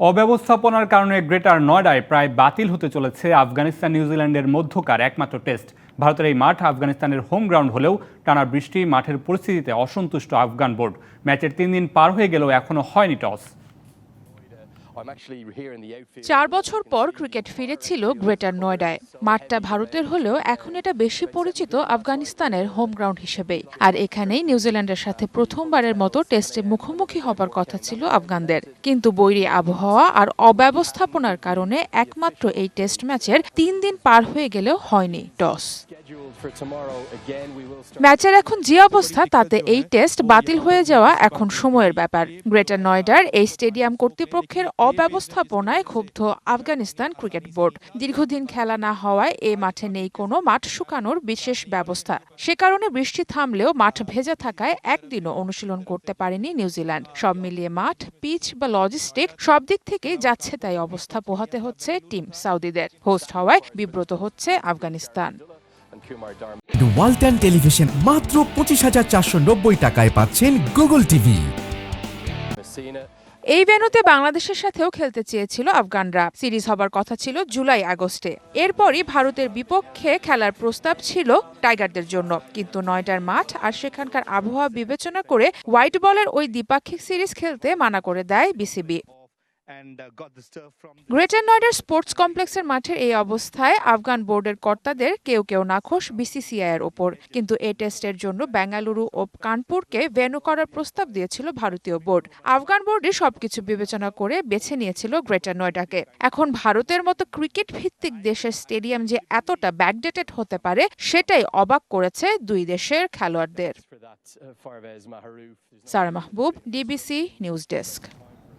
অব্যবস্থাপনার কারণে গ্রেটার নয়ডায় প্রায় বাতিল হতে চলেছে আফগানিস্তান নিউজিল্যান্ডের মধ্যকার একমাত্র টেস্ট। ভারতের এই মাঠ আফগানিস্তানের হোম গ্রাউন্ড হলেও টানা বৃষ্টি, মাঠের পরিস্থিতিতে অসন্তুষ্ট আফগান বোর্ড। ম্যাচের তিন দিন পার হয়ে গেলেও এখনও হয়নি টস। চার বছর পর ক্রিকেট ফিরেছিল গ্রেটার নয়ডায়। মাঠটা ভারতের হলেও এখন এটা বেশি পরিচিত আফগানিস্তানের হোম গ্রাউন্ড হিসেবেই আর এখানেই নিউজিল্যান্ডের সাথে প্রথমবারের মতো টেস্টে মুখোমুখি হবার কথা ছিল আফগানদের। কিন্তু বৈরী আবহাওয়া আর অব্যবস্থাপনার কারণে একমাত্র এই টেস্ট ম্যাচের তিন দিন পার হয়ে গেলেও হয়নি টস। ম্যাচের এখন যে অবস্থা তাতে এই টেস্ট বাতিল হয়ে যাওয়া এখন সময়ের ব্যাপার। গ্রেটার নয়ডার এই স্টেডিয়াম কর্তৃপক্ষের অব্যবস্থাপনায় ক্ষুব্ধ আফগানিস্তান ক্রিকেট বোর্ড। দীর্ঘদিন খেলা না হওয়ায় এ মাঠে নেই কোনো মাঠ শুকানোর বিশেষ ব্যবস্থা। সে কারণে বৃষ্টি থামলেও মাঠ ভেজা থাকায় একদিনও অনুশীলন করতে পারেনি নিউজিল্যান্ড। সব মিলিয়ে মাঠ পিচ বা লজিস্টিক সব দিক থেকেই যাচ্ছে তাই অবস্থা পোহাতে হচ্ছে টিম সাউদিদের। হোস্ট হওয়ায় বিব্রত হচ্ছে Afghanistan. Kumar Dharma. Walton television মাত্র পঁচিশ হাজার চারশো নব্বই টাকায় পাচ্ছেন গুগল টিভি. এই ভেন্যুতে বাংলাদেশের সাথেও খেলতে চেয়েছিল আফগানরা সিরিজ হবার কথা ছিল জুলাই আগস্টে এরপরই ভারতের বিপক্ষে খেলার প্রস্তাব ছিল টাইগারদের জন্য কিন্তু নয়টার মাঠ আর সেখানকার আবহাওয়া বিবেচনা করে হোয়াইট বলের ওই দ্বিপাক্ষিক সিরিজ খেলতে মানা করে দেয় BCB and got the stuff from greater নয়ডার sports কমপ্লেক্সের মাঠের এই অবস্থায় আফগান বোর্ডের কর্তাদের কেউ কেউ নাখোশ বিসিসিআই এর ওপর। কিন্তু এ টেস্টের জন্য বেঙ্গালুরু ও কানপুরকে ভেন্যু করার প্রস্তাব দিয়েছিল ভারতীয় বোর্ড। আফগান বোর্ডে সবকিছু বিবেচনা করে বেছে নিয়েছিল গ্রেটার নয়ডাকে এখন ভারতের মতো ক্রিকেট ভিত্তিক দেশের স্টেডিয়াম যে এতটা ব্যাকডেটেড হতে পারে সেটাই অবাক করেছে দুই দেশের খেলোয়াড়দের। Uh. Sara Mahbub DBC news desk